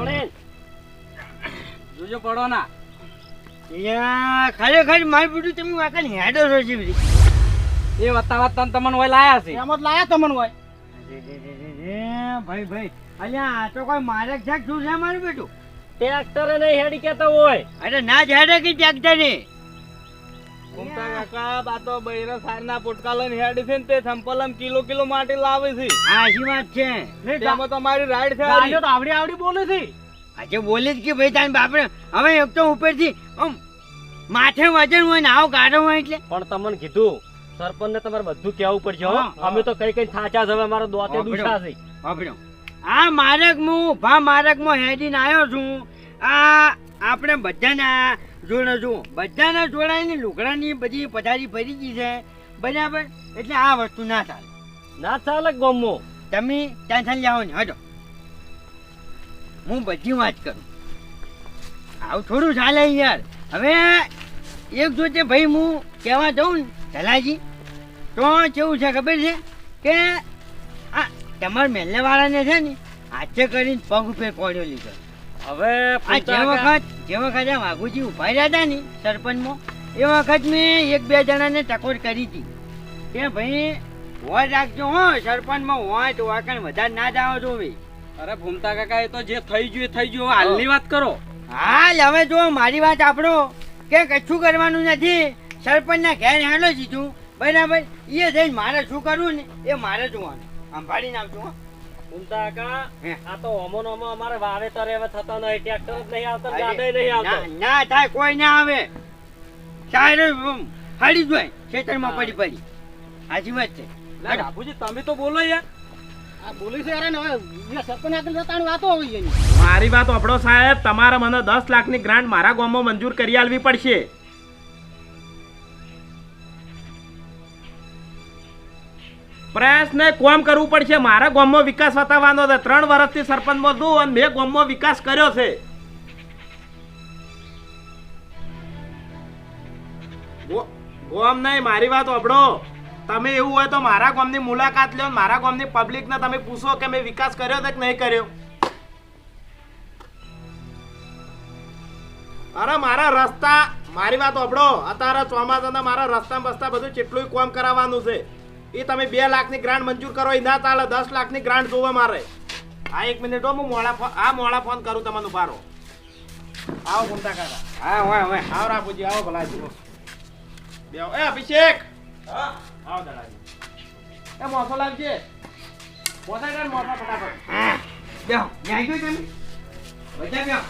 આવડે જોજો પડો ના અહીંયા ખરેખર મારી બધું તમે વાંકણ હેડો છો છે બધી. એ વતાવત તન તમને હોય લાયા છે. એમ જ લાયા તમને હોય. ભાઈ ભાઈ અલ્યા આ તો કોઈ મારે છે શું છે મારું બેટું? ટ્રેક્ટર નહીં હેડી કેતો હોય. અરે ના જ હેડે કે ટ્રેક્ટર ને ઘૂમતા કાકા બા તો બૈરા સારના પોટકા લઈને હેડી છે ને તે સંપલમ કિલો કિલો માટે લાવે છે. હાચી વાત છે. તેમાં તો રાઈડ છે ગાડીઓ તો આવડી આવડી બોલે છે. આજે બોલે જ કે ભાઈ તારી બાપરે હવે એક તો ઉપરથી આમ માથે વજન હોય ને આવો ગાડો હોય એટલે. પણ તમને કીધું સરપંચ ને તમારે બધું કેવું પડશે હો. હા, અમે તો કઈ કઈ થાચા છે હવે અમારો દોતે હા, દુસા છે. વાપર્યો. આ મારકમાં ભા મારકમાં હેડીને આવ્યો છું. આ આપણે બધાના જોડે છું બધાના જોડાઈને લુગડાની બધી પથારી ભરી ગઈ છે. બરાબર? એટલે આ વસ્તુ ના ચાલે. ના ચાલે ગમો. તમે ટેન્શન લાવો ને હજો હું બધી વાત કરું. આવું થોડું ચાલે યાર. હવે એક જોતે ભાઈ હું કહેવા જાઉં ને ધલાજી તો કેવું છે ખબર છે? કે આ તમારા મહેલવાળાને છે ને હાથે કરીને પગ ઉપર કોડ્યો લીધો. હવે આ જે વખત જે વખત આ વાઘુજી ઊભા રહ્યા હતા ને સરપંચમાં એ વખત મેં એક બે જણાને ટકોર કરી હતી. કે ભાઈ હોય રાખજો હો સરપંચમાં હોય તો વાકણ વધારે ના જાઓ જોવી અરે ભૂમતા કાકા એ તો જે થઈ ગયું એ થઈ ગયું. હાલની વાત કરો. હાલ હવે જો મારી વાત આપણો. કે કશું કરવાનું નથી. સરપંચના ઘેર હેલો જીધું બરાબર એ જઈને મારે શું કરવું ને એ મારે જોવાનું. સંભાળીને આવજો આ તો ઓમો નો અમારે વાવેતર હવે થતો નહીં ટ્રેક્ટર જ નહીં આવતો અરે, નહીં આવતો. ના ના થાય કોઈ ના આવે. સારે હળી જોય ખેતરમાં પડી પડી. સાચી વાત છે. ના, બાપુજી તમે તો બોલો યાર. ને મારી વાત આપણો સાહેબ તમારે મને દસ લાખની ગ્રાન્ટ મારા ગામમાં મંજૂર કરી આલવી પડશે. પ્રયાસને કોમ કરવું પડશે. મારા ગામમાં વિકાસ બતાવવાનો છે ત્રણ વર્ષથી સરપંચમાં છું અને મેં ગામમાં વિકાસ કર્યો છે. ગામ નહીં, મારી વાત અભડો તમે એવું હોય તો મારા ગામની મુલાકાત લો મારા ગામની પબ્લિકને તમે પૂછો કે મેં વિકાસ કર્યો છે કે નહીં કર્યો. અરે મારા રસ્તા, મારી વાત અભડો અત્યારે ચોમાસાના મારા રસ્તા બસ્તા બધું કેટલું કોમ કરાવવાનું છે. એ તમે બે લાખની ગ્રાન્ટ મંજૂર કરો એ ના ચાલે દસ લાખની ગ્રાન્ટ જોવે મારે. આ એક મિનિટ હો, હું મોડા ફોન આ મોડા ફોન કરું તમને ઉભારો. આવો ઘૂમતા કાકા. હા હોય હોય આવો રાપુજી આવો ભલાજી બે એ અભિષેક! આવો દડાજી એ મોસો લાવજે. મોસા કર મોસા ફટાફટ. બે ન્યાય ગયો તમે? બધા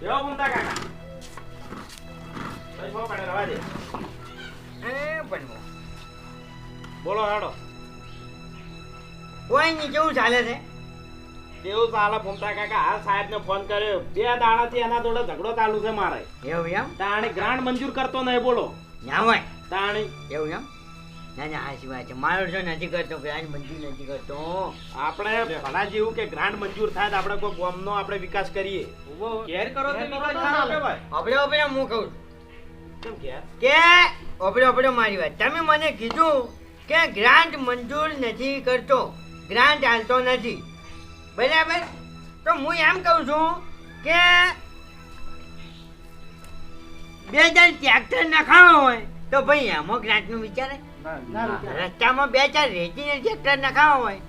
બેહો ઘૂમતા કાકા. બોલો હાડો કોઈ નહીં કેવું ચાલે છે? કેવું ચાલે? ઘૂમતા કાકા હાલ સાહેબને ફોન કર્યો. બે દાડાથી એના જોડે ઝઘડો ચાલુ છે મારે. એવું એમ? તાણે ગ્રાન્ટ મંજૂર કરતો નહીં બોલો. ન્યાવાય હોય. તાણી એવું એમ? ના ના આ સિવાય છે. મારો જો નથી કરતો ગ્રાન્ડ મંજૂર નથી કરતો. આપણે ભલા જેવું કે ગ્રાન્ટ મંજૂર થાય તો આપણે કોઈ ગામનો આપણે વિકાસ કરીએ. ઘેર કરો તો ના. ઓપડે ઓપડે હું કહું છું? કેમ ઘેર? કે ઓપડે ઓપડે મારી વાત. તમે મને કીધું કે ગ્રાન્ટ મંજૂર નથી કરતો. ગ્રાન્ટ હાલતો નથી. બરાબર? તો હું એમ કહું છું કે બે હજાર ટ્રેક્ટર નખાવો હોય તો ભાઈ એમાં ગ્રાન્ટનું વિચારે? રસ્તામાં બે ચાર રેતીને ટ્રેક્ટર નખાવો હોય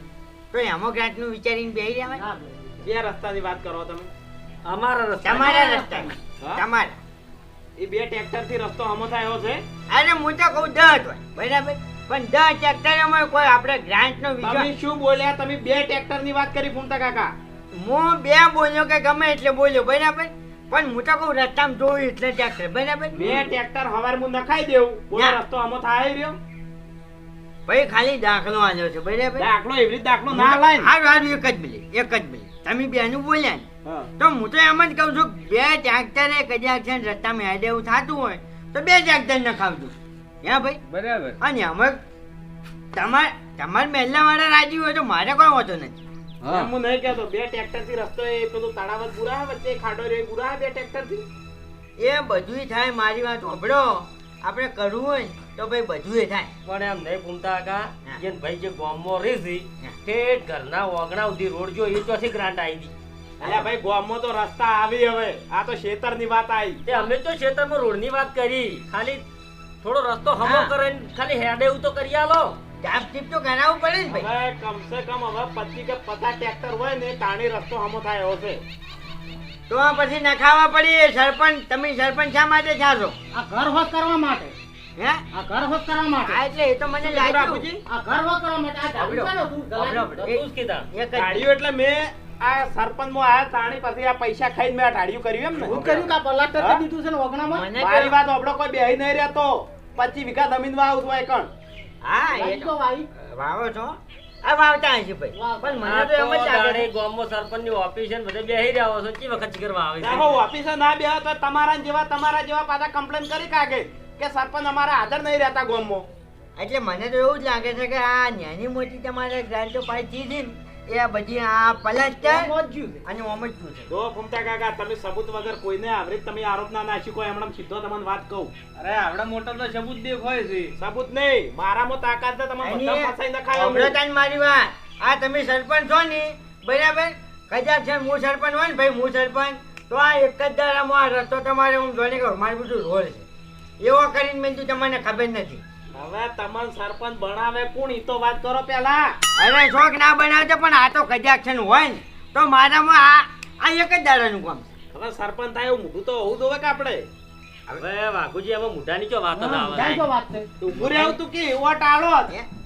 તો એમાં ગ્રાન્ટનું વિચારીને બેસી રહેવાય બે રસ્તાની વાત કરો તમે. અમારા રસ્તા તમારા રસ્તામાં તમારા. એ બે ટ્રેક્ટરથી રસ્તો હમો થયો છે? અને હું તો કહું દસ હોય. બરાબર? પણ દસ ટ્રેક્ટરમાં કોઈ આપણે ગ્રાન્ટનો વિચાર તમે શું બોલ્યા? તમે બે ટ્રેક્ટરની વાત કરી ફૂમતા કાકા. હું બે બોલ્યો કે ગમે એટલે બોલ્યો બરાબર? પણ હું તો કહું રસ્તામાં જોયું એટલે ટ્રેક્ટર બરાબર? બે ટ્રેક્ટર હવાર હું નખાઈ દેવું. બોલો રસ્તો હમો થાય રહ્યો? ભાઈ ખાલી દાખલો આવ્યો છે બરાબર? દાખલો એવી રીતે દાખલો ના લાય ને. હારું હારું એક જ મિલી એક જ મિલી તમે બેનું બોલ્યા ને. તો હું તો એમ જ કહું છું બે ટ્રેક્ટરે કદાચ છે ને રસ્તામાં હેડે એવું થતું હોય તો બે ટ્રેક્ટર નખાવજો હા ભાઈ? બરાબર. અને અમે તમાર તમાર મહેલા વાળા રાજી હોય તો મારે કોઈ વાંધો નથી હું. નહીં કહેતો બે ટ્રેક્ટરથી રસ્તો એ પેલું તળાવ પૂરા વચ્ચે ખાડો રહ્યો પૂરા બે ટ્રેક્ટરથી? એ બધુંય થાય મારી વાત સાંભળો. આપણે કરવું હોય તો ભાઈ બધું થાય. પણ એમ નહીં ભૂમતા કાકા. ભાઈ જે ગામમાં રહી છે. ઠેઠ ઘરના ઓગણા સુધી રોડ જો એ ચોથી ગ્રાન્ટ આવી હતી. અલ્યા ભાઈ ગામમાં તો રસ્તા આવી હવે. આ તો ખેતરની વાત આવી તે અમે તો ક્ષેત્રમાં રોડની વાત કરી. ખાલી થોડો રસ્તો હમો હા. ખાલી હેડે એવું તો કરી આલો. ચાપ ચીપ તો કરાવવું પડે ને ભાઈ. હવે કમસે કમ હવે પચીસ કે પચાસ ટ્રેક્ટર હોય ને તાણી રસ્તો હમો થાય એવો છે. તો પછી નખાવા પડી સરપંચ તમે સરપંચ શા માટે છો? આ ઘર હોશ કરવા માટે. હે? આ ઘર હોશ કરવા માટે. હા એટલે એ તો મને લાગ્યું. આ ઘર હોશ કરવા માટે. આ ઢાળ્યું એટલે મેં આ સરપંચમાં આયા તાણી પછી આ પૈસા ખાઈને મેં આ કર્યું એમ હું ને કર્યું કા આ પલાટ કરી દીધું છે ને ઓગણામાં મારી વાત આપણો કોઈ બેહી નહીં રહેતો. પચીસ વીઘા જમીનમાં આવતું હોય કણ હા એ તો તો વાવી. વાવો છો. આ વાવતા હશે ભાઈ. પણ મને તો એમ જ લાગે દાડે છે. ગામમાં સરપંચની ઓફિસ છે ને બધે બેહી રહ્યા છો ચી વખત કરવા આવે ના હો, છે ઓફિસે ના બેહો તો તમારા જેવા તમારા જેવા પાછા કમ્પ્લેન કરી કાગે કે સરપંચ અમારા હાજર નહીં રહેતા ગોમો એટલે મને તો એવું જ લાગે છે કે આ નાની મોટી તમારે ગ્રાન્ટો પાછી છે ને. એ બધી આ પલાસ્ટર. અને ઓમ જ છે. જો ફૂમતા કાકા તમે સબૂત વગર કોઈને આવરી તમે આરોપ ના નાખી કોઈ હમણાં સીધો તમને વાત કહું. અરે આવડા મોટા તો સબૂત દેખાય છે. સબૂત નહીં મારામાં તાકાત છે તમે બધા ફસાઈ નખાય. અમૃતાન મારી વાત. આ તમે સરપંચ છો ને બરાબર? કદાચ છે હું સરપંચ હોય ને ભાઈ હું સરપંચ. તો આ એક જ દાડામાં આ રસ્તો તમારે હું જોઈને કહું મારી બધું રોલ છે. એવો કરીને મેં તમને ખબર નથી. હવે તમને સરપંચ બનાવે કોણ? ઈ તો વાત કરો પેલા અરે શોખ ના બનાવજો પણ આ તો ને હોય ને. તો મારામાં આ આ એક જ દાડાનું કામ છે. હવે સરપંચ થાય એવું મોઢું તો હોવું જોવે કે આપણે? હવે વાઘુજી એમાં મુઢાની ચો વાત જ આવે જાય વાત છે. ઊભું રહેવું તું કે વોટ આલો?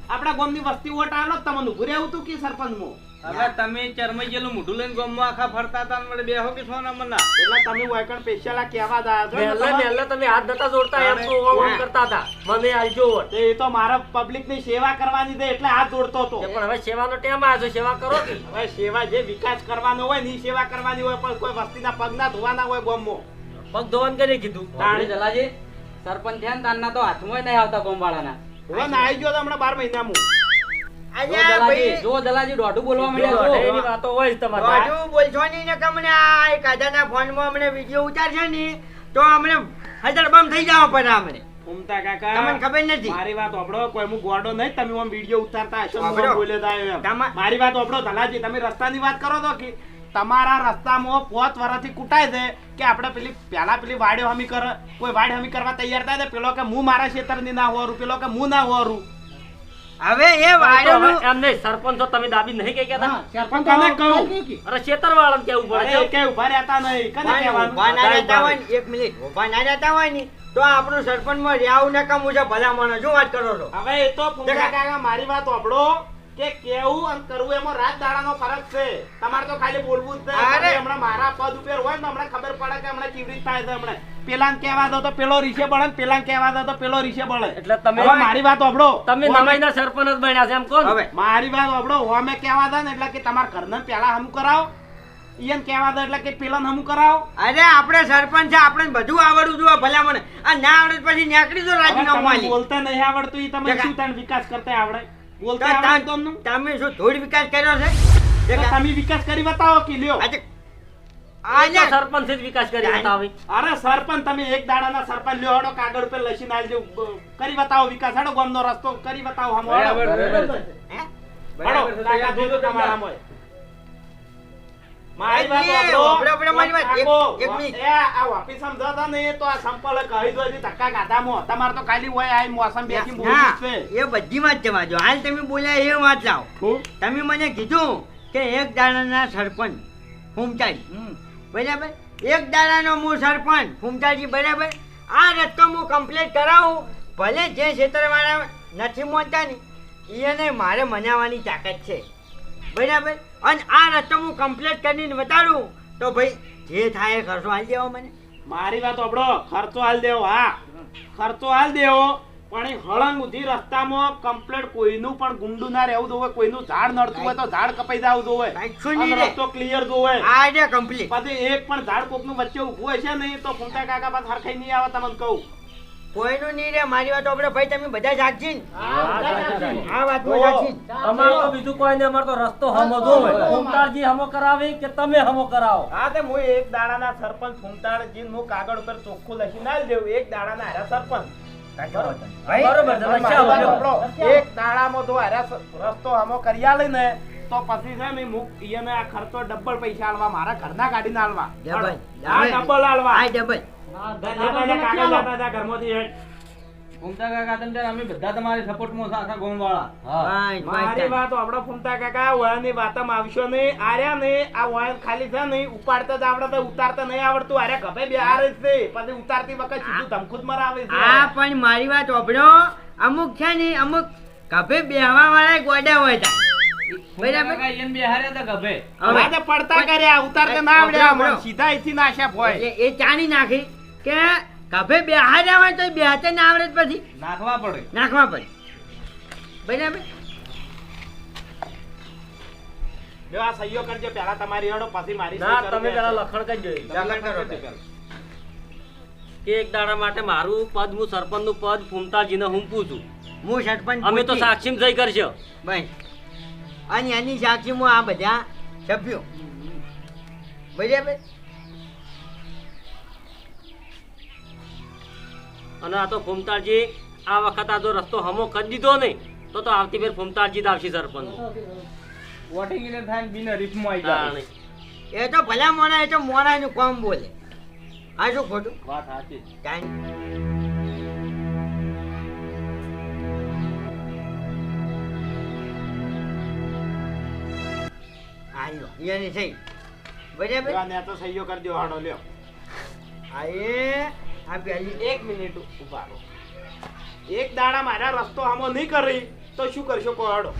આપણા ગામની વસ્તી ઓટ આલો તમને? ઊભું રહેવું તું કે સરપંચમાં? હવે તમે ચરમાઈ ગયેલું મોઢું લઈને ગામમાં આખા ફરતા હતા ને બેહો કે છો મના એટલે તમે વાયકણ સ્પેશિયલ આ કહેવા જ છો ને પહેલા તમે હાથ નતા જોડતા એમ તો ઓમ ઓમ કરતા હતા. મને આલજો એ તો મારા પબ્લિકની સેવા કરવાની એટલે હાથ જોડતો હતો. પણ હવે સેવાનો ટેમ આવ્યો છે સેવા કરો કે? હવે સેવા જે વિકાસ કરવાનો હોયની સેવા કરવાની હોય પણ કોઈ વસ્તીના પગ ના ધોવાના હોય ગામમાં. પગ ધોવાન કરી કીધું? તાણી જલાજી સરપંચ થયા ને તારના તો હાથમાં નહીં આવતા ગોમવાળાના. હવે ના આવી ગયો હમણાં બાર મહિનામાં. આ ભાઈ જો દલાજી દોઢું બોલવા જો માંડ્યા એની વાતો હોય તમારે બધું બોલશો નહીં ને કે આ એક આધાના ફોનમાં અમને વીડિયો ઉતારશે ને તો અમને હજાર બમ થઈ જાવ પણ અમને ઘૂમતા કાકા તમને ખબર નથી? મારી વાત આપડો કોઈ હું ગોડો નહીં તમે આમ વીડિયો ઉતારતા હશો એમ. મારી વાત ઓબળો ધલાજી તમે રસ્તાની વાત કરો તો કે તમારા રસ્તામાં પોત વર્ષથી કૂટાય છે કે આપણે પેલી પેલા પેલી વાડ્યો હમી કર કોઈ વાડ હમી કરવા તૈયાર થાય તો પેલો કે હું મારા ખેતરની ના હોરું પેલો કે હું ના હોરું. હવે એ વાયરોનું એમ નહીં સરપંચ તમે દાબી નહીં કઈ કહેતા? સરપંચ તમે કહું. કહી. અરે શેતર વાળાને કેવું પડે? કે ઊભા રહેતા નહીં. કને કહેવાનું? ઊભા ના રહેતા હોય ને, એક મિનિટ. ઊભા ના રહેતા હોય ને તો આપણું સરપંચમાં રહેવું ને કામ છે ભલા માણસ શું વાત કરો છો? હવે એ તો ફૂંકા. કાકા મારી વાત ઓબળો કે કેવું અને કરવું એમાં રાત દાડાનો ફરક છે. તમારે તો ખાલી બોલવું જ છે. હમણાં મારા પદ ઉપર હોય ને હમણાં ખબર પડે કે હમણાં કેવી રીત થાય છે હમણાં. પેલા કહેવા દો તો પેલો રીસે બળે ને પેલાને કહેવા દો તો પેલો રીસે બળે. એટલે તમે મારી વાત ઓબળો તમે નવાઈના સરપંચ જ બન્યા છે એમ કોણ હવે મારી વાત ઓબળો હોમે કહેવા દો ને એટલે કે તમારા ઘરને પેલા હમ કરાવો. ઈયન કહેવા દો એટલે કે પેલા હમ કરાવો. અરે આપણે સરપંચ છે આપણે બધું આવડવું જોઈએ ભલા મને. આ ના આવડે પછી નીકળી દો રાજીનામું. બોલતા નહીં આવડતું ઈ તમે શું તને વિકાસ કરતા આવડે? બોલતા? તમે શું થોડી વિકાસ કર્યો છે તમે વિકાસ કરી બતાવો કે લ્યો આજે સરપંચ જ વિકાસ કરી બતાવી અરે સરપંચ તમે એક દાડાના સરપંચ લ્યો હડો કાગળ ઉપર લખીને આલજો કરી બતાવો વિકાસ હડો ગામનો રસ્તો કરી બતાવો હમ હડો. બરાબર, બરાબર. હે? હડો કાકા જોજો તમારા મોય. મારી વાત મારી વાત. એક- મિનિટ. એ આ ઓફિસ સમજાતા ને તો આ સંપલ કહી દો ધક્કા. તમારે તો ખાલી હોય આ મોસમ બેસી ના, છે. એ બધી વાત વાંચો હાલ તમે બોલ્યા એ વાત લાવો. તમે મને કીધું કે એક દાડાના સરપંચ ફૂમતાજી બરાબર? એક દાડાનો હું સરપંચ ફૂમતાજી બરાબર? આ રસ્તો હું કમ્પ્લીટ કરાવું. ભલે જે ક્ષેત્રવાળા નથી માનતા ને એને મારે મનાવવાની તાકાત છે. બરાબર? અને આ રસ્તો હું કમ્પ્લીટ કરીને બતાડું. તો ભાઈ જે થાય ખર્ચો હાલ દેવો મને. મારી વાત આપડો ખર્ચો હાલ દેવો હા. ખર્ચો હાલ દેવો પણ એ હળંગ ઉધી રસ્તામાં કમ્પ્લેટ કોઈનું પણ ગુંડું ના રહેવું જોવે કોઈનું ઝાડ નડતું હોય તો ઝાડ કપાઈ જવું જોવે. રસ્તો ક્લિયર જોવે. આ કમ્પ્લીટ પછી એક પણ ઝાડ કોકનું વચ્ચે ઊભું હશે નહીં તો ફૂંટા કાકા પાસે હરખાઈ નહીં આવે તમને કહું. કોઈનું નહીં રે મારી વાત આપણે ભાઈ તમે બધા સાચી. આ વાત ને? તો બીજું કોઈ નહીં અમારે તો રસ્તો હમો જોવે કુંતાળજી હમો કરાવી કે તમે હમો કરાવો? હા તે હું એક દાડાના સરપંચ ફૂમતાળજી હું કાગળ ઉપર ચોખ્ખું લખી ના દેવું એક દાડાના હારા સરપંચ. એક દાડામાં તો હારા રસ્તો આમો કરી આલે ને તો પછી છે ને મુક ઈને આ ખર્ચો ડબલ પૈસા આલવા મારા ઘરના કાઢીને આલવા. ડબલ આલવા. આ ડબલ. કાકા તમે અમે બધા તમારી સપોર્ટમાં છે ગામવાળા મારી વાત ફૂમતા કાકા વયાની વાતમાં આવશો નહીં આર્યા ને આ વયન ખાલી છે નહીં ઉપાડતા જ આવડે તો ઉતારતા નહીં આવડતું. આરે ગભે બે હારે છે પછી ઉતારતી વખત સીધું ધમખુદ મરાવે છે. આ પણ મારી વાત ઓભળો અમુક છે ને અમુક કભે બેહવા વાળા ગોડા હોય ગભે. આજે પડતા કર્યા ઉતારતા ના આવડ્યા સીધા અહીંથી નાશ્યા હોય. એ ચાણી નાખી. કે કભે બેહાર્યા હોય તો બેહાતે ના આવડે પછી? નાખવા પડે. નાખવા પડે. બરાબર? જો આ સહીઓ કરજો પહેલા તમારી હેડો પછી મારી ના તમે કરજો. લખણ કરજો લખણ કે એક દાડા માટે મારું પદ હું સરપંચનું પદ ફૂમતાજીને હુંપું છું હું સરપંચ અમે તો. સાક્ષી સહી કરશો. ભાઈ અને એની સાક્ષીમાં આ બધા સભ્યો. બરાબર? અને આ તો ફૂમતાજી આ વખત આ જો રસ્તો હમો કરી દીધો ને તો તો આવતી ફેર ફૂમતાજી જ આવશે સરપંચ. વોટિંગ એને થાય બિન રીફમાં આવી જાય. એ તો ભલા મોણા એ તો મોણા નું કોમ બોલે. આ શું ખોટું? વાત સાચી. કાંઈ આયો એની થઈ. બરાબર? ને તો સહીઓ કરજો હાડો લ્યો. આ આ પેલી એક મિનિટ ઊભા રહો એક દાડા મારા રસ્તો આમો નહીં કરી તો શું કરશો? કો હાડો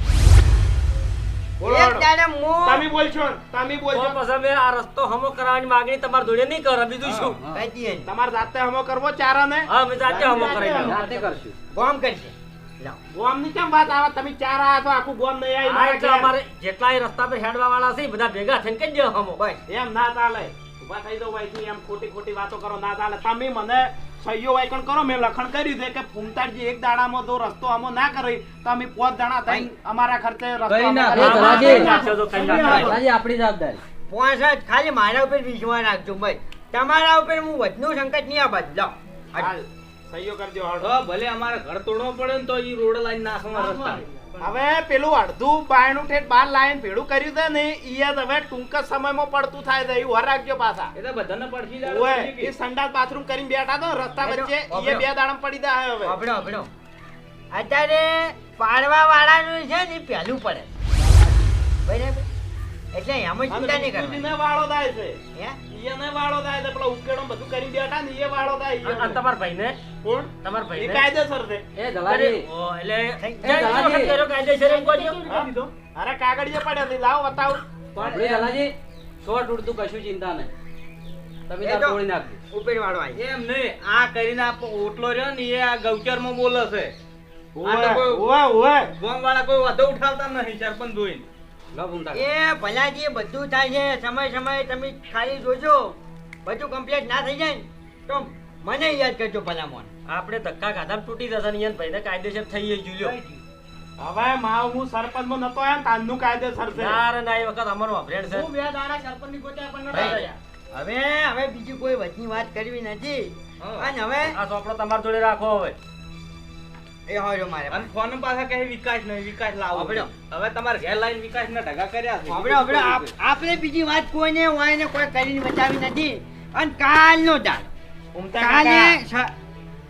બોલો એક હાડો. દાડા મો તમે બોલશો તમે બોલશો. પછી અમે આ રસ્તો હમો કરાવવાની માંગણી તમારા જોડે નહીં કરે બીજું શું? તમારે જાતે હમો કરવો ચારા ને હા અમે જાતે હમો કરાવી જાતે કરશું. કોમ કરશે. લાવ. ગોમની કેમ વાત આવે? તમે ચાર આયા તો આખું ગોમ નહીં આવી. અમારે જેટલાય રસ્તા પર હેડવા વાળા છે બધા ભેગા થઈને કઈ દો હમો. બસ. એમ ના ચાલે. ઊભા થઈ જાઓ ભાઈથી એમ ખોટી ખોટી વાતો કરો ના ચાલે. તમે મને સહીઓ વાયકણ કરો મેં લખણ કર્યું છે કે ફૂમતાજી એક દાડામાં જો રસ્તો અમો ના કરી તો અમે જણા થઈને અમારા ખર્ચે. આપણી જવાબદારી. પોસઠ ખાલી મારા ઉપર વિશ્વાસ રાખજો ભાઈ. તમારા ઉપર હું વધનું સંકટ નહીં આ બાજુ લાવ સહીઓ કરજો ભલે અમારે ઘર તોડવો પડે ને તો ઈ રોડ લાઈન નાખવા રસ્તા. હવે પેલું અડધું બાયણું ઠેઠ બાર લાઈન ભેડું કર્યું છે ને ઈ જ હવે ટૂંક જ સમયમાં પડતું થાય છે એવું વર રાખજો પાછા. એ તો બધાને પડતી જાય ઓય, પછી સંડાસ બાથરૂમ કરીને બેઠા તો રસ્તા વચ્ચે ઈ બે દાડમ પડી જાય હવે. અભડો અભડો અત્યારે પાડવા વાળાનું છે ને પહેલું પડે. બરાબર? એટલે એમ ચિંતા નહીં કરવાની. વાળો થાય છે. હે? ઈને વાળો થાય છે પેલા ઉકેડો બધું કરી બેઠા ને એ વાળો થાય અને- અને ભાઈને? કોણ? તમારા ભાઈને? કાયદેસર છે. એ દલાલી. ઓ, એટલે થઈ- જય દલાલી. વખત કર્યો કાયદેસર એમ કહો છો. હા? અરે પડ્યા છે. લાવો બતાવો. પણ દલાજી શોર્ટ ઉડતું કશું ચિંતા નહીં. તમે તો- તોડી નાખજો. ઉપર વાળો આવી એમ નહીં. આ કરીને આ ઓટલો રહ્યો ને એ આ ગૌચરમાં બોલે છે. ઓવે, કોઈ- ઓવે, ઓવે. વાળા કોઈ વધુ ઉઠાવતા નથી સરપંચ જોઈને. એ ભલાજી બધું થાય છે. સમય સમય તમે ખાલી જોજો. બધું કમ્પ્લીટ ના થઈ જાય ને તો મને યાદ કરજો ભલા મોન આપણે ધક્કા ખાધા તૂટી જશે ને ભાઈ ને કાયદેસર થઈ ગયું લ્યો. હવે માં હું સરપંચમાં નતો આયા ને તાનનું કાયદેસર છે. યાર ના, એ વખત અમારો ફ્રેન્ડ છે. હું બે દાડા સરપંચની ગોત્યા પણ નતા હવે હવે બીજી કોઈ વચની વાત કરવી નથી. અને હવે આ ચોપડો તમારા જોડે રાખો હવે. એ હોય મારે અને ફોન પાસે કહે વિકાસ નહીં વિકાસ લાવો. હવે તમારે ઘેર લાઈન વિકાસ ના ઢગા કર્યા છે. આપણે આપણે આપણે બીજી વાત કોઈને હોય ને કોઈ કરીને બચાવી નથી. અને કાલનો નો ઉમટા કાલે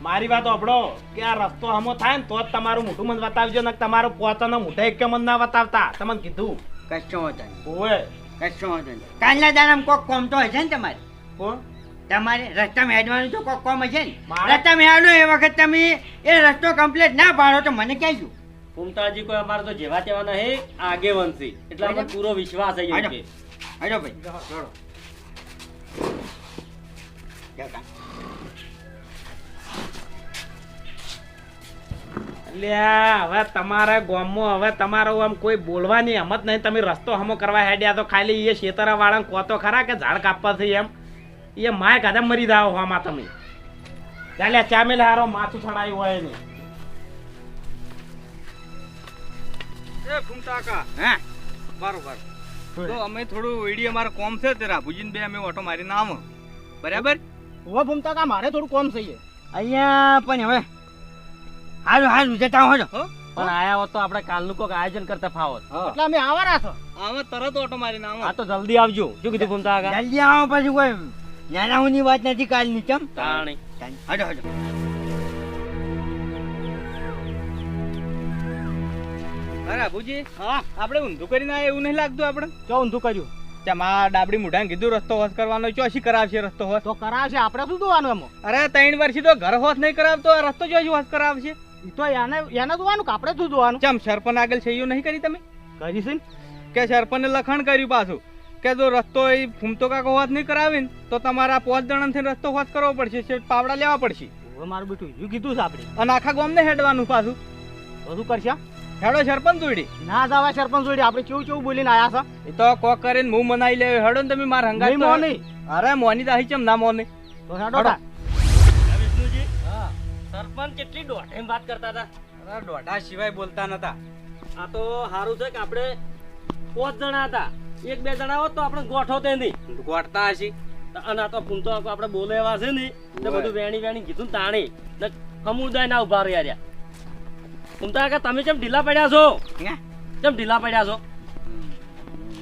મારી વાત આપડો કે આ રસ્તો હમો થાય ને તો જ તમારું મોટું મન બતાવજો ને તમારું પોતાનો મોઢે એક મન ના બતાવતા. તમને કીધું. કશો હતો નહીં. કશું હતો કાલના દાડામાં કોક કોમ તો હશે ને તમારે? કોણ? તમારે રસ્તા મેળવાનું તો કોક કોમ હશે ને. રસ્તા રસ્તામાં એ વખત તમે એ રસ્તો કમ્પ્લીટ ના પાડો તો મને કહેજો. કુમતાજી કોઈ અમારે તો જેવા તેવા નહીં આગેવંશી એટલે અમને પૂરો વિશ્વાસ છે કે. હેડો ભાઈ. જોડો. હવે તમારા ગામમાં હવે તમારો આમ કોઈ બોલવાની હિંમત નહીં. તમે રસ્તો હમો કરવા હેડ્યા તો ખાલી એ શેતરા વાળા કહો તો ખરા કે ઝાડ કાપવા થઈ એમ? એ માય કાદા મરી જાવ હોમાં તમે. ચાલે ચામેલ હારો માથું છડાયું હોય ને એ ભૂમતા કા હા. બરોબર તો અમે થોડું વીડિયો અમારે કોમ છે તેરા ભુજીન બે અમે ઓટો મારીને આવો. બરાબર? ઊભા ભૂમતા કા મારે થોડું કોમ છે અહીંયા પણ હવે હારું હારું જતા હો? પણ આયા હોત તો આપણે કાલનું કોક આયોજન કરતા ફાવત. એટલે અમે આવવાના છો. આમાં તરત ઓટો મારીને આવો. આ તો જલ્દી આવજો. શું કીધું ફૂમતા કાકા જલ્દી આવો પછી કોઈ નાના હુની વાત નથી કાલની ચમ? તાણી. અરે અબુજી હા? આપણે ઊંધું કરીને આયા એવું નહીં લાગતું આપણે ચો ઊંધું કર્યું? ચમ આ ડાબડી મુઢાને કીધું રસ્તો હોશ કરવાનો ચોસી કરાવશે રસ્તો હોશ? તો કરાવશે આપણે શું જોવાનું એમાં? અરે ત્રણ વર્ષથી તો ઘર હોશ નહીં કરાવતો આ રસ્તો ચોસી હોશ કરાવશે? તો એને એને જોવાનું આપણે શું જોવાનું? ચમ સરપંચ આગળ છે એવું નહીં કરી તમે? કરીશું ને? કે સરપંચે લખાણ કર્યું પાછું? કે જો રસ્તો એ ફૂમતો કાકો હોત નહીં કરાવે ને તો તમારા પાંચ જણાથી રસ્તો હોત કરવો પડશે છે પાવડા લેવા પડશે. હવે મારું બેટું યુ કીધું છે આપણે. અને આખા ગામને હેડવાનું પાછું. બધું કરશે? હેડો સરપંચ જોડી. ના જવા સરપંચ જોડી આપણે કેવું કેવું બોલીને આયા છે? એ તો કોક કરીને મું મનાઈ લે હેડો ને તમે મારા મો નહીં મોની. અરે મોની દાહી ચમ ના મોની. તો હેડો. તા. વિષ્ણુજી. સરપંચ કેટલી દોઢેમ વાત કરતા હતા? અરે દોઢા સિવાય બોલતા નતા. આ તો સારું છે કે આપણે પાંચ જણા હતા. એક બે જણા હોત તો આપણે ગોઠો તે નહીં. ગોઠતા હશી. અને આ તો ફૂમતો તો આપણે બોલે એવા છે ને એટલે બધું વેણી વેણી કીધું તાણી. ને સમુદાય ના ઊભા રહ્યા રહ્યા. ફૂમતા કાકા તમે કેમ ઢીલા પડ્યા છો? કેમ ઢીલા પડ્યા છો?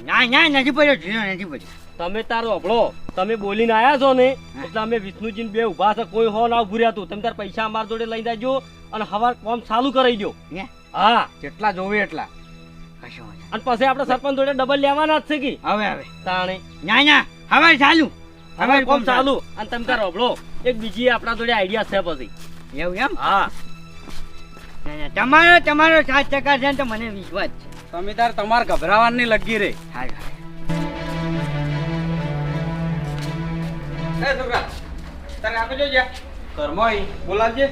ના ના નથી પડ્યો ઢીલો નથી પડ્યો. તમે તારો અભળો. તમે બોલીને આયા છો ને એટલે અમે વિષ્ણુજીને બે ઊભા છે કોઈ હો ના ઉભું રહ્યા તું તમે તાર પૈસા અમારા જોડે લઈ જાજો અને હવાર કોમ ચાલુ કરાવી દો હા. જેટલા જોવે એટલા. કશો અને પછી આપણે સરપંચ જોડે ડબલ લેવાના જ છે કે? હવે હવે. તાણે. ના ના હવે ચાલુ. હવે કોમ ચાલુ. અને તમે તાર રોબળો એક બીજી આપણા જોડે આઈડિયા છે પછી. એવું એમ? હા. તમારો તમારો સાત ટકા છે ને તો મને વિશ્વાસ છે. તમે તાર તમારે ગભરાવાની લગી રે હા હા. એ છોકરા તારે આપી જોજે ઘરમાં બોલાવજે.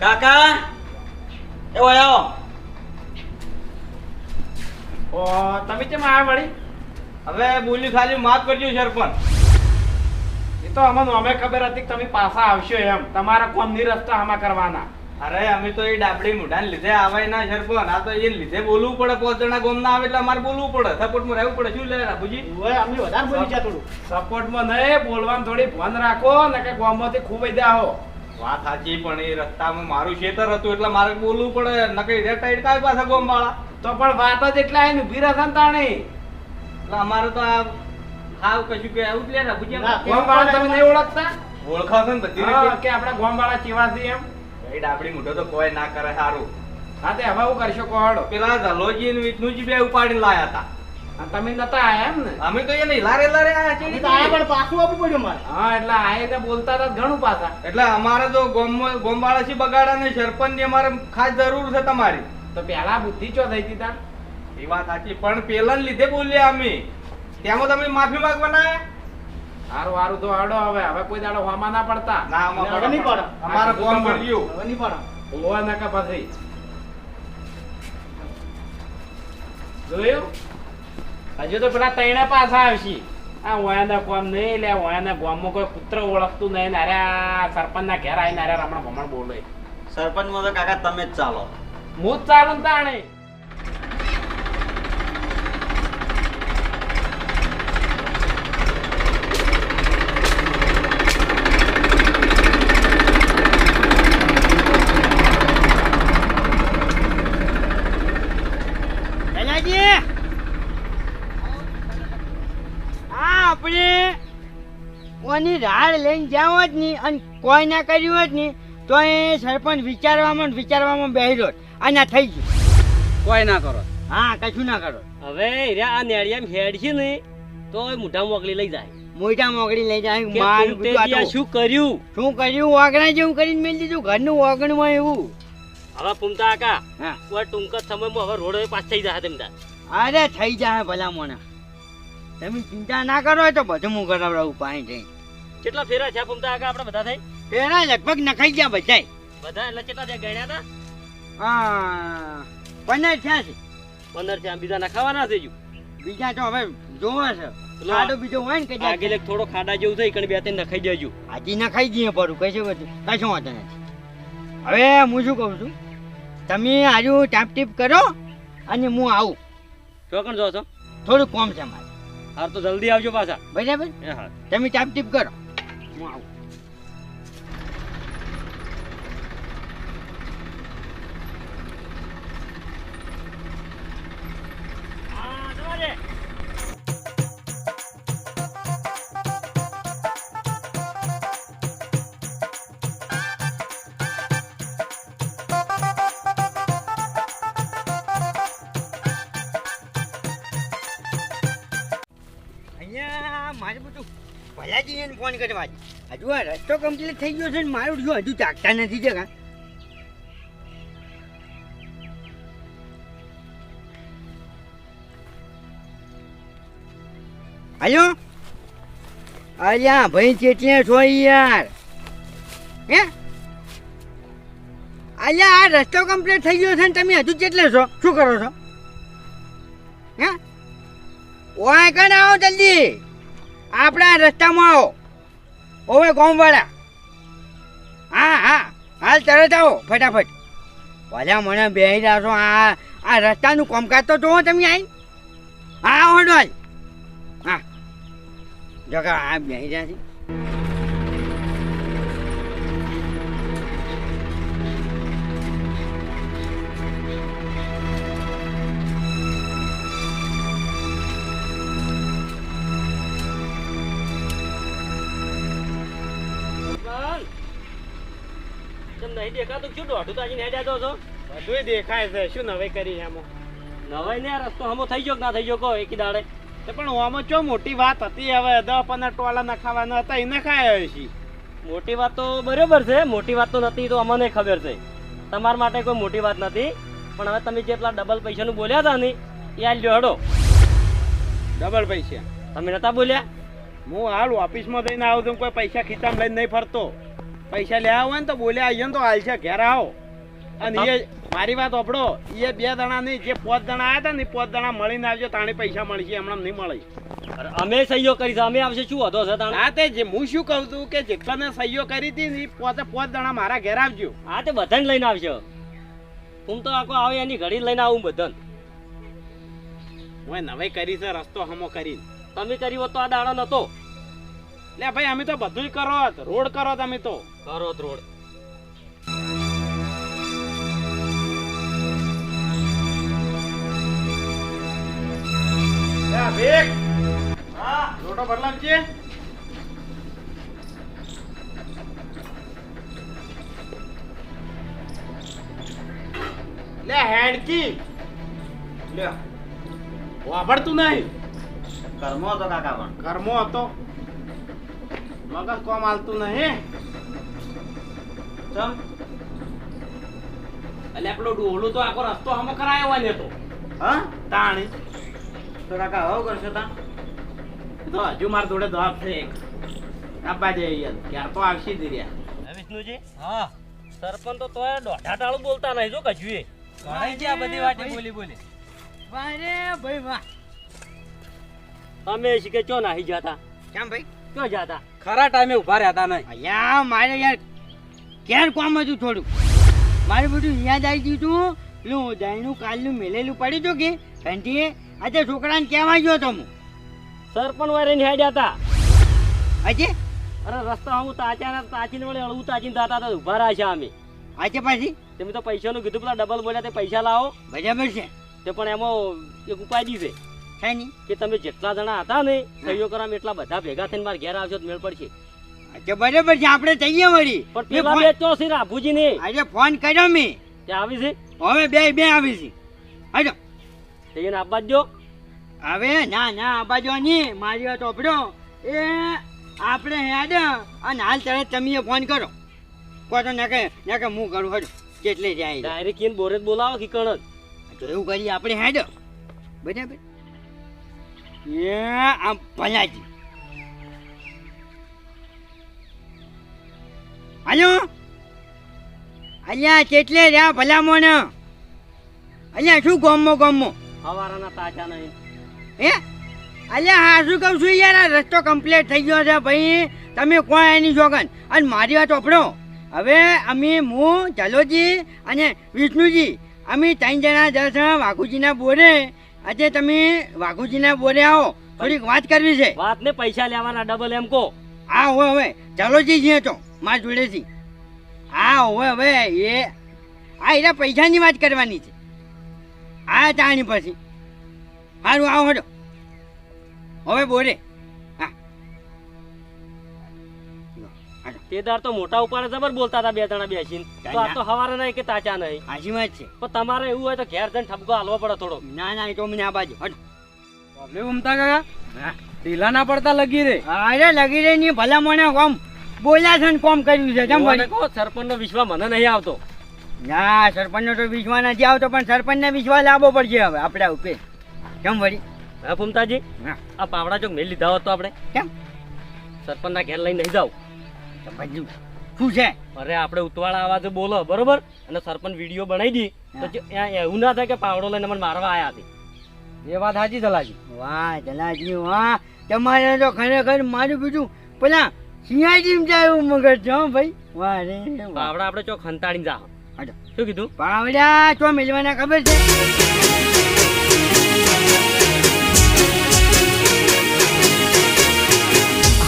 કાકા. એ આવો. ઓ તમે કેમ આ વળી? હવે બોલી ખાલી માફ કરજો સરપંચ. એ તો અમને અમે ખબર હતી કે તમે પાછા આવશો એમ. તમારા કોમની રસ્તા આમાં કરવાના. અરે અમે તો એ ડાબડી મૂઢાને લીધે આવે ના સરપંચ. આ તો એ લીધે બોલવું પડે પાંચ જણા ગોમ ના આવે એટલે અમારે બોલવું પડે. સપોર્ટમાં રહેવું પડે. શું લે રાબુજી ઓય અમે વધારે બોલી જાય થોડું. સપોર્ટમાં નહીં બોલવાનું થોડી ભાન રાખો ને કે ગોમમાંથી ખૂબ જાઓ વાત સાચી પણ એ રસ્તામાં મારું ખેતર હતું એટલે મારે બોલવું પડે. નકરી રે ટાઈટ કાય પાછા ગોમ તો પણ વાત જ એટલા આવીને ભીરા સંતાણી. એટલે અમારે તો આ હાવ કશું કે આવું જ લે ને ના, ગોમવાળા તમે નહીં ઓળખતા? ઓળખાવ છો ને બધી કે આપણા ગોમવાળા છે એમ? એ ડાબડી મુઢો તો કોઈ ના કરે સારું. હા તે હવે હું કરશો કોડ પેલા ધલોજી અને વિષ્ણુજી બે ઉપાડીને લાયા હતા. તમે નતા આયા એમ ને? અમે તો એને લારે લારે આયા છે તો આયા પણ પાછું આપવું પડ્યું મારે હા એટલે આઈને બોલતા હતા ઘણું પાછા. એટલે અમારે તો ગોમ ગોમવાળા છે બગાડા ને સરપંચની અમારે ખાસ જરૂર છે તમારી. તો પેલા બુદ્ધિ ચો થઈ હતી તાર? એ વાત સાચી પણ પેલા લીધે બોલ્યા અમે. તેમાં તમે માફી માંગવા ના હારું હારું તો આડો હવે. હવે કોઈ દાડો હોમાં ના પડતા. ના હવે નહીં પડે. અમારે ગોમ તમારે. હવે નહીં પડે. હોવા નાકા પછી. જોયું? હજુ તો પેલા તૈણે પાછા આવશે. આ ઓયાના કોમ નહીં લે ઓયાના ગામમાં કોઈ પુત્ર ઓળખતું નહીં. ને અરે આ સરપંચના ઘેર આવીને અરે રમણ ભમણ બોલે. સરપંચમાં તો કાકા તમે જ ચાલો. હું જ ચાલુ તાણે. લઈને જાવ જ નહીં અને કોઈ ના કર્યું જ નહીં તો એ સરપંચ વિચારવામાં વિચારવામાં બેહેલો અને થઈ ગયું. કોઈ ના કરો. હા કશું ના કરો. હવે હીરા આ નેડિયામ હેડ છે ને તો મોઢા મોકલી લઈ જાય. મોઢા મોકલી લઈ જાય. મારું બધું શું કર્યું? શું કર્યું? વાગણા જેવું કરીને મેં દીધું. ઘરનું વાગણમાં એવું. હવે પૂમતા કાકા હા. કોઈ ટૂંક જ સમયમાં હવે રોડ પાસ થઈ જાય તેમ અરે થઈ જાય ભલા મોણા તમે ચિંતા ના કરો તો બધું હું કરાવડાવું પાણી જઈ કેટલા ફેરા છે પમતા આગા આપણે બધા થઈ? ફેરા લગભગ નખાઈ ગયા બધાય. બધા એટલે કેટલા ત્યાં ગણ્યા હતા હા પંદર થયા છે. પંદર છે બીજા નખાવાના છે જો બીજા તો હવે જોવા છે. ખાડો બીજો હોય ને કે આગળ થોડો ખાડા જેવું થઈ કણ બે ત્રણ નખાઈ જજો હાજી. નખાઈ જઈએ પડું કશું બધું. કશું વાંધો નથી. હવે હું શું કહું છું? તમે આજુ ટાપ ટીપ કરો અને હું આવું. ચોકણ જો છો. થોડું કોમ છે મારે. હાર તો જલ્દી આવજો પાછા. બરાબર? તમે ટાપ ટીપ કરો. હું રસ્તો કમ્પ્લીટ થઈ ગયો છે ને મારું જો હજુ ચાકતા નથી જગા. હલો? અલ્યા, ભાઈ ચેટલે છો યાર? હે? અલ્યા, આ રસ્તો કમ્પ્લીટ થઈ ગયો છે ને તમે હજુ ચેટલે છો? શું કરો છો? હે? ઓય, કણ આવો જલ્દી? આપણા રસ્તામાં આવો. ઓવે ગોમવાળા. હા હા, હાલ તરત આવો, ફટાફટ. ભલા મને બે રહ્યા આ આ રસ્તાનું કામકાજ તો જોવો તમે આઈ. હા આવો હા. જો કે આ બે રહ્યા નહીં દેખાતું શું દોઢું? તાજીને હેડ્યા જાઓ છો. બધુંય દેખાય છે. શું નવે કરી એમાં નવાઈ ને રસ્તો હમો થઈ ગયો ના થઈ ગયો? એકી દાડે. તો પણ આમાં ચો મોટી વાત હતી? હવે દસ પંદર ટોલા નખાવાના હતા એ નખાયા છે મોટી વાત તો બરોબર છે. મોટી વાત તો નથી તો અમને ખબર છે. તમારા માટે કોઈ મોટી વાત નથી. પણ હવે તમે જેટલા ડબલ પૈસાનું બોલ્યા હતા ને એ આ લ્યો હડો. ડબલ પૈસા? તમે નતા બોલ્યા? હું હાલ ઓફિસમાં જઈને આવું છું કોઈ પૈસા ખીચામાં લઈને નહીં ફરતો. પૈસા લેવા હોય ને તો બોલ્યા આવીએ ને તો હાલ છે ઘેર આવો. અને એ મારી વાત ઓપડો એ બે દણા નહીં જે પોત દણા આવ્યા હતા ને પોત દણા મળીને આવજો તાણે પૈસા મળશે હમણાં નહીં મળે. અમે સહયોગ કરી અમે આવશે શું વધો છે હા તે જે હું શું કહું છું કે જેટલાને સહયોગ કરી હતી ને પોતે પોત દણા મારા ઘેર આવજો. હા તે બધાને લઈને આવશે હું તો આખો આવે એની ઘડી લઈને આવું બધાને. હું નવાઈ કરી છે રસ્તો હમો કરી તમે કરી હોત તો આ દાડો નતો લે ભાઈ અમે તો બધુંય કરો રોડ કરો તમે તો. કરો રોડ. ભીખ. લે હેડકી. લે વાપરતું નહીં. કર્મો હતો કાકા પણ. ઘરમો હતો. મગજ કોમ હાલતું નહીં ચમ એટલે આપણો ડોલું તો આખો રસ્તો હમો કરાયો હોય ને તો હા તાણી તો કાકા હો કરશો તા તો હજુ માર જોડે જવાબ છે એક આપવા જઈએ યાર ક્યાર તો આવશે જ રહ્યા વિષ્ણુજી હા સરપંચ તો તોય દોઢા ટાળું બોલતા નહીં જો કજુએ ઘણી છે આ બધી વાતે બોલી બોલી વારે ભાઈ વાહ તમે શીખે ચો નાહી જાતા કેમ ભાઈ ક્યાં જાતા ખરા ટાઈમે ઊભા રહેતા નહીં. અહીંયા મારે યાર ક્યાં કોમ હતું થોડું મારે બધું યાદ આવી ગયું હતું પેલું દાયનું કાલનું મેલેલું પડ્યું હતું કે? ઘંટીએ આજે છોકરાને કહેવા ગયો હતો હું. પણ વારે હેડ્યા હતા આજે? અરે રસ્તા હું તાચા તાચીને વળે અળવું તાચીને જાતા હતા ઊભા રહ્યા છે અમે. આજે પાછી? તમે તો પૈસાનું કીધું પેલા ડબલ બોલ્યા તે પૈસા લાવો. બરાબર છે. તે પણ એમાં એક ઉપાય દી થાય નહીં કે તમે જેટલા જણા હતા ને સહયોગ કરામ એટલા બધા ભેગા થઈને મારા ઘેર આવશો તો મેળ પડશે. આજે બરાબર છે આપણે જઈએ વળી. પણ પેલા બે તો છે રાભુજી ને આજે ફોન કર્યો મેં. તે આવી છે? હવે બે બે આવી છે. હજો એને આપવા જ હવે ના ના આબાજો ની મારી વાત ઓપડો એ આપણે હેડ અને હાલ તરત તમે ફોન કરો. કહો તો નાકે નાકે હું કરું હડો કેટલે જાય ડાયરેક્ટ બોરે બોલાવો કે કણ તો એવું કરીએ આપણે હેડ. બરાબર? એ આમ ભલાજી હાલો? અહીંયા કેટલે રહ્યા ભલા મોને અહીંયા શું ગોમો ગોમો હવારાના તાજા નહીં. હે? અલ્યા હા શું કહું છું યાર આ રસ્તો કમ્પ્લીટ થઈ ગયો છે ભાઈ. તમે કોણ એની જોગન? અને મારી વાત ઓપડો હવે અમે હું જલોજી અને વિષ્ણુજી અમે ત્રણ જણા દર્શન વાઘુજીના બોરે આજે તમે વાઘુજીના બોલ્યા આવો થોડીક વાત કરવી છે. વાત ને પૈસા લેવાના ડબલ એમ કો હા હવે હવે. ચલોજી છીએ તો મારા જોડેથી. હા હવે હવે એ આ એના પૈસાની વાત કરવાની છે. હા તાણી પછી. સારું આવો હડો હવે બોરે હાલો. તે તો મોટા ઉપાડે જબર બોલતા હતા બે જણા બેસીને. તો આ તો હવારે નહીં કે તાચા નહીં. હાચી વાત છે. પણ તમારે એવું હોય તો ઘેર જઈને ઠપકો હાલવો પડે થોડો ના ના એ તો મને આ બાજુ. હટ. પ્રોબ્લેમ ઉમતા કાકા? ઢીલા ના પડતા લગી રે. અરે લગી રહી ની ભલા મને કોમ બોલ્યા છે ને કોમ કર્યું છે જમ મને કહો સરપંચનો વિશ્વાસ મને નહીં આવતો. ના સરપંચનો તો વિશ્વાસ નથી આવતો પણ સરપંચને વિશ્વાસ લાવવો પડશે હવે આપણા ઉપર. કેમ વળી? હા ફૂમતાજી હા. આ પાવડા ચોક મેલ લીધા હોત તો આપણે. કેમ? સરપંચના ઘેર લઈને નહીં જાવ તો બધું શું છે? અરે આપણે ઉતવાળા અવાજે બોલો બરોબર? અને સરપંચ વીડિયો બનાવી દી તો એવું ના થાય કે પાવડો લઈને મને મારવા આયા હતી એ વાત સાચી દલાજી વાહ જલાજી વાહ. તમારે તો ખરેખર મારું બીજું પેલા સિંહાજી જાય એવું મગજ છે ભાઈ? વાહ રે પાવડા આપણે ચો હંતાડીને જા શું કીધું? પાવડા ચો મિલવાના ખબર છે?